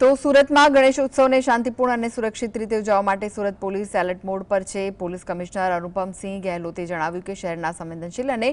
તો સુરતમાં ગણેશ ઉત્સવને શાંતિપૂર્ણ અને સુરક્ષિત રીતે ઉજવવા માટે સુરત પોલીસ એલર્ટ મોડ પર છે. પોલીસ કમિશનર અનુપમસિંહ ગેહલોતે જણાવ્યું કે શહેરના સંવેદનશીલ અને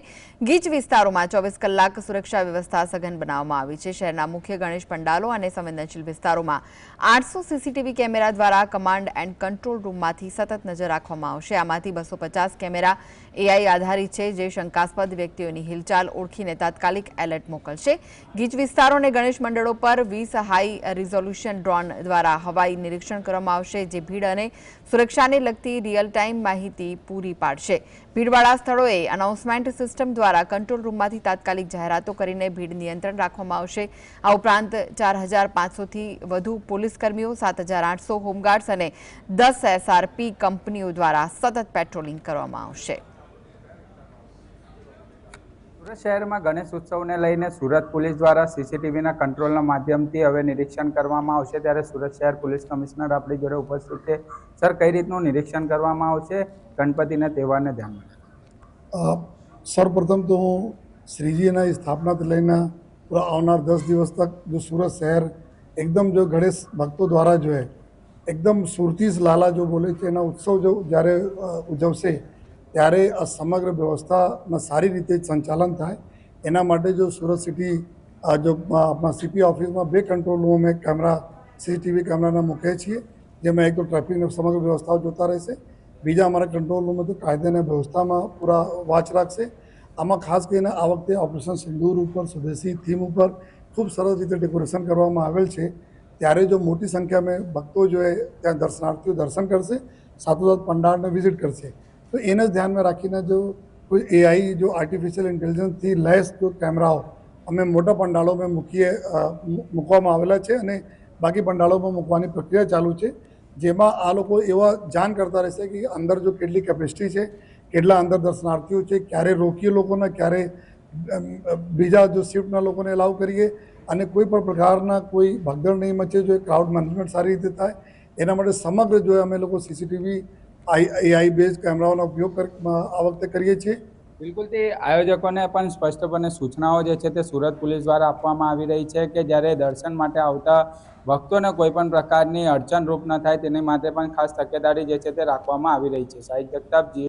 ગીચ વિસ્તારોમાં ચોવીસ કલાક સુરક્ષા વ્યવસ્થા સઘન બનાવવામાં આવી છે. શહેરના મુખ્ય ગણેશ પંડાલો અને સંવેદનશીલ વિસ્તારોમાં આઠસો સીસીટીવી કેમેરા દ્વારા કમાન્ડ એન્ડ કંટ્રોલ રૂમમાંથી સતત નજર રાખવામાં આવશે. આમાંથી બસો કેમેરા એઆઈ આધારિત છે, જે શંકાસ્પદ વ્યક્તિઓની હિલચાલ ઓળખીને તાત્કાલિક એલર્ટ મોકલશે. ગીચ વિસ્તારો અને ગણેશ મંડળો પર વીસ હાઈ રિઝોલ્યુશન ડ્રોન દ્વારા હવાઈ નિરીક્ષણ કરવામાં આવશે, જે ભીડ અને સુરક્ષાને લગતી રિયલ ટાઈમ માહિતી પૂરી પાડશે. ભીડવાળા સ્થળોએ અનાઉન્સમેન્ટ સિસ્ટમ દ્વારા કંટ્રોલ રૂમમાંથી તાત્કાલિક જાહેરાતો કરીને ભીડ નિયંત્રણ રાખવામાં આવશે. આ ઉપરાંત ચાર હજાર પાંચસોથી વધુ પોલીસકર્મીઓ સાત હજાર આઠસો હોમગાર્ડ્સ અને દસ એસઆરપી કંપનીઓ દ્વારા સતત પેટ્રોલિંગ કરવામાં આવશે. સુરત શહેરમાં ગણેશ ઉત્સવને લઈને સુરત પોલીસ દ્વારા સીસીટીવીના કંટ્રોલના માધ્યમથી હવે નિરીક્ષણ કરવામાં આવશે. ત્યારે સુરત શહેર પોલીસ કમિશનર આપણી જોડે ઉપસ્થિત છે. સર, કઈ રીતનું નિરીક્ષણ કરવામાં આવશે? ગણપતિના તહેવારને ધ્યાનમાં સર્વપ્રથમ તો હું શ્રીજીના સ્થાપનાથી લઈને પૂરા આવનાર દસ દિવસ તક જો સુરત શહેર એકદમ જો ગણેશ ભક્તો દ્વારા જો એકદમ સુરતી લાલા જો બોલે છે, એના ઉત્સવ જો જ્યારે ઉજવશે ત્યારે આ સમગ્ર વ્યવસ્થામાં સારી રીતે સંચાલન થાય. એના માટે જો સુરત સિટી જો સીપી ઓફિસમાં બે કંટ્રોલ રૂમ અમે કેમેરા, સીસીટીવી કેમેરાના મૂકીએ છીએ, જેમાં એક તો ટ્રાફિકની સમગ્ર વ્યવસ્થાઓ જોતા રહેશે. બીજા અમારા કંટ્રોલ રૂમ તો કાયદાની વ્યવસ્થામાં પૂરા વાચ રાખશે. આમાં ખાસ કરીને આ વખતે ઓપરેશન સિંદૂર ઉપર, સ્વદેશી થીમ ઉપર ખૂબ સરસ રીતે ડેકોરેશન કરવામાં આવેલ છે. ત્યારે જો મોટી સંખ્યામાં ભક્તો જો ત્યાં દર્શનાર્થીઓ દર્શન કરશે સાથોસાથ પંડાળને વિઝિટ કરશે. તો એને જ ધ્યાનમાં રાખીને જો કોઈ એઆઈ જો આર્ટિફિશિયલ ઇન્ટેલિજન્સથી લેસ જો કેમેરાઓ અમે મોટા પંડાળોમાં મૂકીએ મૂકવામાં આવેલા છે અને બાકી પંડાળોમાં મૂકવાની પ્રક્રિયા ચાલુ છે. જેમાં આ લોકો એવા જાણ કરતા રહેશે કે અંદર જો કેટલી કેપેસિટી છે, કેટલા અંદર દર્શનાર્થીઓ છે, ક્યારે રોકીએ લોકોને, ક્યારે બીજા જો શિફ્ટના લોકોને એલાવ કરીએ. અને કોઈ પણ પ્રકારના કોઈ ભગદડ નહીં મચે, જો ક્રાઉડ મેનેજમેન્ટ સારી રીતે થાય, એના માટે સમગ્ર જો અમે લોકો સીસીટીવી એઆઈ બેઝ કેમેરાઓનો ઉપયોગ આ વખતે કરીએ છીએ. બિલકુલ, તે આયોજકોને પણ સ્પષ્ટપણે સૂચનાઓ જે છે તે સુરત પોલીસ દ્વારા આપવામાં આવી રહી છે કે જ્યારે દર્શન માટે આવતા ભક્તોને કોઈ પણ પ્રકારની અડચણરૂપ ન થાય, તેની માટે પણ ખાસ તકેદારી જે છે તે રાખવામાં આવી રહી છે. સાહિત્ય જગતાપ જી